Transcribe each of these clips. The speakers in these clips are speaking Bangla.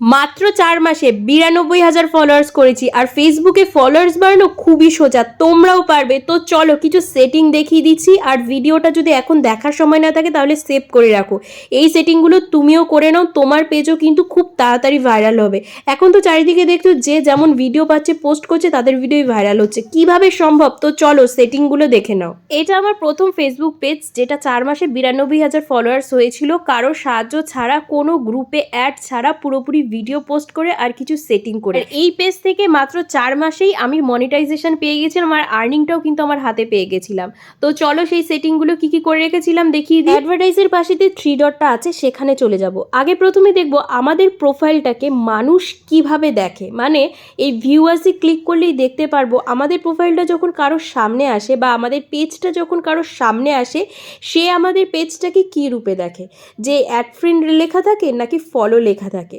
মাত্র চার মাসে বিরানব্বই হাজার ফলোয়ার্স করেছি আর ফেসবুকে ফলোয়ার্স বাড়ানো খুবই সোজা, তোমরাও পারবে। তো চলো কিছু সেটিং দেখিয়ে দিচ্ছি আর ভিডিওটা যদি এখন দেখার সময় না থাকে তাহলে সেভ করে রাখো। এই সেটিংগুলো তুমিও করে নাও, তোমার পেজও কিন্তু খুব তাড়াতাড়ি ভাইরাল হবে। এখন তো চারিদিকে দেখছ যে যেমন ভিডিও পাচ্ছে পোস্ট করছে, তাদের ভিডিওই ভাইরাল হচ্ছে। কীভাবে সম্ভব? তো চলো সেটিংগুলো দেখে নাও। এটা আমার প্রথম ফেসবুক পেজ যেটা চার মাসে বিরানব্বই হাজার ফলোয়ার্স হয়েছিল। কারোর সাহায্য ছাড়া, কোনো গ্রুপে অ্যাড ছাড়া পুরোপুরি ভিডিও পোস্ট করে আর কিছু সেটিং করে। এই পেজ থেকে মাত্র চার মাসেই আমি মনিটাইজেশন পেয়ে গেছিলাম আর আর্নিংটাও কিন্তু আমার হাতে পেয়ে গেছিলাম। তো চলো সেই সেটিংগুলো কি কি করে রেখেছিলাম দেখিয়ে দিই। অ্যাডভার্টাইজের পাশে যে থ্রি ডটটা আছে সেখানে চলে যাব। আগে প্রথমে দেখব আমাদের প্রোফাইলটাকে মানুষ কীভাবে দেখে। মানে এই ভিউয়ার্সে ক্লিক করলেই দেখতে পারব আমাদের প্রোফাইলটা যখন কারোর সামনে আসে বা আমাদের পেজটা যখন কারোর সামনে আসে সে আমাদের পেজটাকে কী রূপে দেখে? যে অ্যাড ফ্রেন্ড লেখা থাকে নাকি ফলো লেখা থাকে?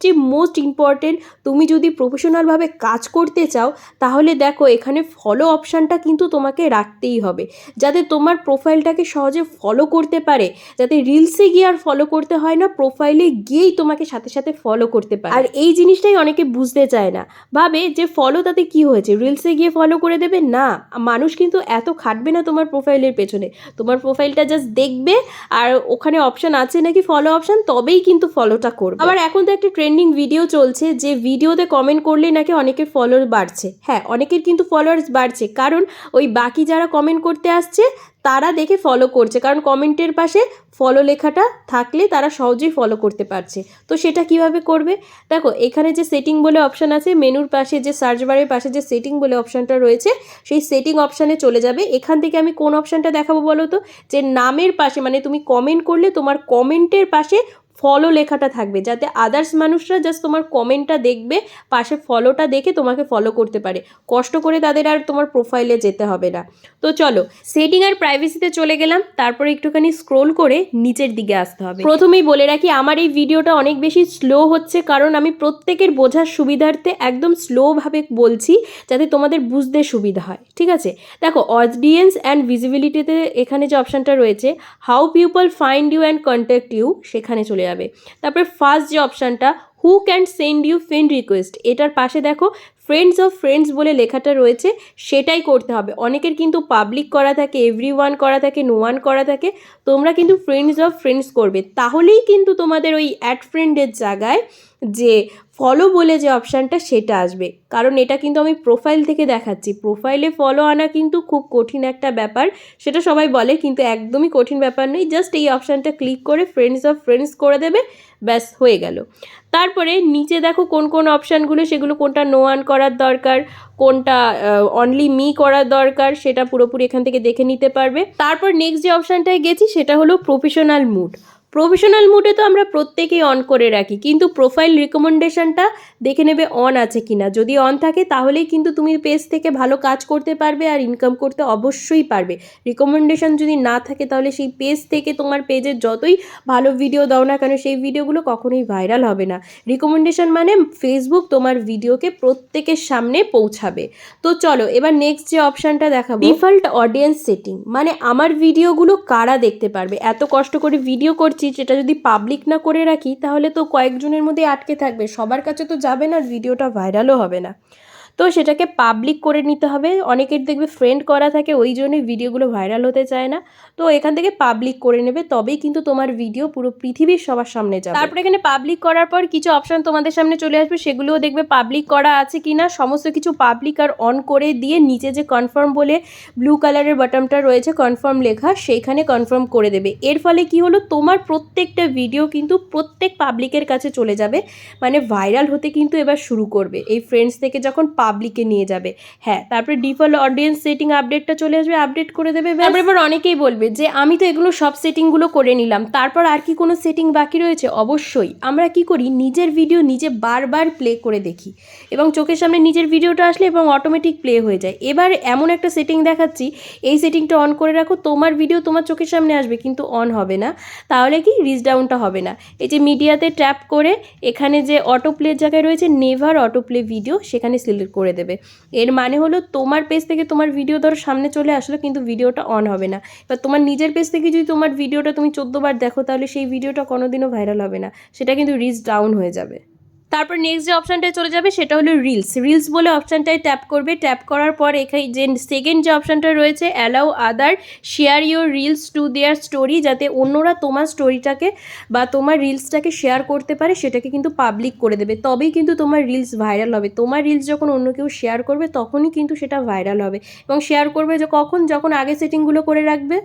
সবচেয়ে মোস্ট ইম্পর্টেন্ট তুমি যদি প্রফেশনালভাবে কাজ করতে চাও, তাহলে দেখো এখানে ফলো অপশানটা কিন্তু তোমাকে রাখতেই হবে। যাতে তোমার প্রোফাইলটাকে সহজে ফলো করতে পারে, যাতে রিলসে গিয়ে আর ফলো করতে হয় না প্রোফাইলে গিয়েই তোমাকে সাথে সাথে ফলো করতে পারে। আর এই জিনিসটাই অনেকে বুঝতে চায় না। ভাবে যে ফলো তাতে কি হয়েছে? রিলসে গিয়ে ফলো করে দেবে? না। মানুষ কিন্তু এত খাটবে না তোমার প্রোফাইলের পেছনে। তোমার প্রোফাইলটা জাস্ট দেখবে, আর ওখানে অপশান আছে নাকি ফলো অপশান তবেই কিন্তু ফলোটা করবে। আবার এখন তো একটা ট্রেন্ডিং ভিডিও চলছে, যে ভিডিওতে কমেন্ট করলেই নাকি অনেকের ফলোয়ার বাড়ছে। হ্যাঁ অনেকের কিন্তু ফলোয়ার্স বাড়ছে, কারণ ওই বাকি যারা কমেন্ট করতে আসছে, তারা দেখে ফলো করছে, কারণ কমেন্টের পাশে ফলো লেখাটা থাকলে তারা সহজেই ফলো করতে পারছে। তো সেটা কীভাবে করবে? দেখো, এখানে যে সেটিং বলে অপশান আছে, মেনুর পাশে যে সার্চ বারের পাশে যে সেটিং বলে অপশানটা রয়েছে, সেই সেটিং অপশানে চলে যাবে। এখান থেকে আমি কোন অপশানটা দেখাবো বলো তো? যে নামের পাশে মানে তুমি কমেন্ট করলে তোমার কমেন্টের পাশে ফলো লেখাটা থাকবে, যাতে আদার্স মানুষরা জাস্ট তোমার কমেন্টটা দেখবে, পাশে ফলোটা দেখে তোমাকে ফলো করতে পারে। কষ্ট করে তাদের আর তোমার প্রোফাইলে যেতে হবে না। তো চলো সেটিং আর প্রাইভেসিতে চলে গেলাম, তারপরে একটুখানি স্ক্রোল করে নিচের দিকে আসতে হবে। প্রথমেই বলে রাখি, আমার এই ভিডিওটা অনেক বেশি স্লো হচ্ছে, কারণ আমি প্রত্যেকের বোঝার সুবিধার্থে একদম স্লোভাবে বলছি, যাতে তোমাদের বুঝতে সুবিধা হয়, ঠিক আছে? দেখো অডিয়েন্স অ্যান্ড ভিজিবিলিটিতে এখানে যে অপশানটা রয়েছে how people find you and contact you সেখানে চলে যাবে। তারপরে ফার্স্ট যে অপশানটা who can send you friend request এটার পাশে দেখো ফ্রেন্ডস অফ ফ্রেন্ডস বলে লেখাটা রয়েছে, সেটাই করতে হবে। অনেকের কিন্তু পাবলিক করা থাকে এভরি ওয়ান করা থাকে নো ওয়ান করা থাকে, তোমরা কিন্তু ফ্রেন্ডস অফ ফ্রেন্ডস করবে। তাহলেই কিন্তু তোমাদের ওই অ্যাড ফ্রেন্ডের জায়গায় যে ফলো বলে যে অপশানটা সেটা আসবে। কারণ এটা কিন্তু আমি প্রোফাইল থেকে দেখাচ্ছি। প্রোফাইলে ফলো আনা কিন্তু খুব কঠিন একটা ব্যাপার। সেটা সবাই বলে, কিন্তু একদমই কঠিন ব্যাপার নেই জাস্ট এই অপশানটা ক্লিক করে ফ্রেন্ডস অফ ফ্রেন্ডস করে দেবে, ব্যাস, হয়ে গেল। তারপরে নিচে দেখো কোন কোন অপশানগুলো সেগুলো কোনটা নো অন করার দরকার, কোনটা অনলি মি করার দরকার, সেটা পুরোপুরি এখান থেকে দেখে নিতে পারবে। তারপর নেক্সট যে অপশানটায় গেছি, সেটা হলো প্রফেশনাল মুড প্রফেশনাল মুডে তো আমরা প্রত্যেকেই অন করে রাখি, কিন্তু প্রোফাইল রিকমেন্ডেশনটা দেখে নেবে অন আছে কিনা। যদি অন থাকে, তাহলেই কিন্তু তুমি পেজ থেকে ভালো কাজ করতে পারবে আর ইনকাম করতে অবশ্যই পারবে। রিকমেন্ডেশন যদি না থাকে, তাহলে সেই পেজ থেকে তোমার পেজের যতই ভালো ভিডিও দাও না কেন, সেই ভিডিওগুলো কখনোই ভাইরাল হবে না। রিকমেন্ডেশন মানে ফেসবুক তোমার ভিডিওকে প্রত্যেকের সামনে পৌঁছাবে। তো চলো, এবার নেক্সট যে অপশানটা দেখাবো। ডিফল্ট অডিয়েন্স সেটিং মানে আমার ভিডিওগুলো কারা দেখতে পারবে? এত কষ্ট করে ভিডিও করছি সেটা যদি পাবলিক না করে রাখি, তাহলে তো কয়েকজনের মধ্যে আটকে থাকবে। সবার কাছে তো যাবে না ভিডিওটা ভাইরালও হবে না। তো সেটাকে পাবলিক করে নিতে হবে। অনেকের দেখবে ফ্রেন্ড করা থাকে, ওই জন্যই ভিডিওগুলো ভাইরাল হতে চায় না। তো এখান থেকে পাবলিক করে নেবে, তবেই কিন্তু তোমার ভিডিও পুরো পৃথিবীর সবার সামনে যাবে। তারপরে এখানে পাবলিক করার পর কিছু অপশন তোমাদের সামনে চলে আসবে, সেগুলোও দেখবে পাবলিক করা আছে কি না সমস্ত কিছু পাবলিক আর অন করে দিয়ে নিচে যে কনফার্ম বলে ব্লু কালারের বাটনটা রয়েছে কনফার্ম লেখা, সেইখানে কনফার্ম করে দেবে। এর ফলে কি হলো, তোমার প্রত্যেকটা ভিডিও কিন্তু প্রত্যেক পাবলিকের কাছে চলে যাবে। মানে ভাইরাল হতে কিন্তু এবার শুরু করবে। এই ফ্রেন্ডস থেকে যখন পাবলিকে নিয়ে যাবে। হ্যাঁ তারপরে ডিফল্ট অডিয়েন্স সেটিং আপডেটটা চলে আসবে আপডেট করে দেবে তারপরে এবার অনেকেই বলবে যে, আমি তো এগুলো সব সেটিংগুলো করে নিলাম। তারপর আর কি কোনো সেটিং বাকি রয়েছে? অবশ্যই। আমরা কি করি? নিজের ভিডিও নিজে বারবার প্লে করে দেখি। এবং চোখের সামনে নিজের ভিডিওটা আসলে এবং অটোমেটিক প্লে হয়ে যায়। এবার এমন একটা সেটিং দেখাচ্ছি, এই সেটিংটা অন করে রাখো, তোমার ভিডিও তোমার চোখের সামনে আসবে, কিন্তু অন হবে না। তাহলে কি? রিচ ডাউনটা হবে না। এই যে মিডিয়াতে ট্যাপ করে, এখানে যে অটো প্লের জায়গায় রয়েছে নেভার অটো প্লে ভিডিও সেখানে সিলেক্ট করে দেবে। এর মানে হলো তোমার পেজ থেকে তোমার ভিডিও ধরো সামনে চলে আসলো, কিন্তু ভিডিওটা অন হবে না। এবার তোমার নিজের পেজ থেকে যদি তোমার ভিডিওটা তুমি চোদ্দোবার দেখো, তাহলে সেই ভিডিওটা কোনোদিনও ভাইরাল হবে না। সেটা কিন্তু রিচ ডাউন হয়ে যাবে। তারপর নেক্সট যে অপশানটায় চলে যাবে সেটা হলো রিলস রিলস বলে অপশানটায় ট্যাপ করবে। ট্যাপ করার পর এখানে যে সেকেন্ড যে অপশানটা রয়েছে allow other share your reels to their story যাতে অন্যরা তোমার স্টোরিটাকে বা তোমার রিলসটাকে শেয়ার করতে পারে, সেটাকে কিন্তু পাবলিক করে দেবে। তবেই কিন্তু তোমার রিলস ভাইরাল হবে। তোমার রিলস যখন অন্য কেউ শেয়ার করবে, তখনই কিন্তু সেটা ভাইরাল হবে। এবং শেয়ার করবে যে কখন, যখন আগে সেটিংগুলো করে রাখবে?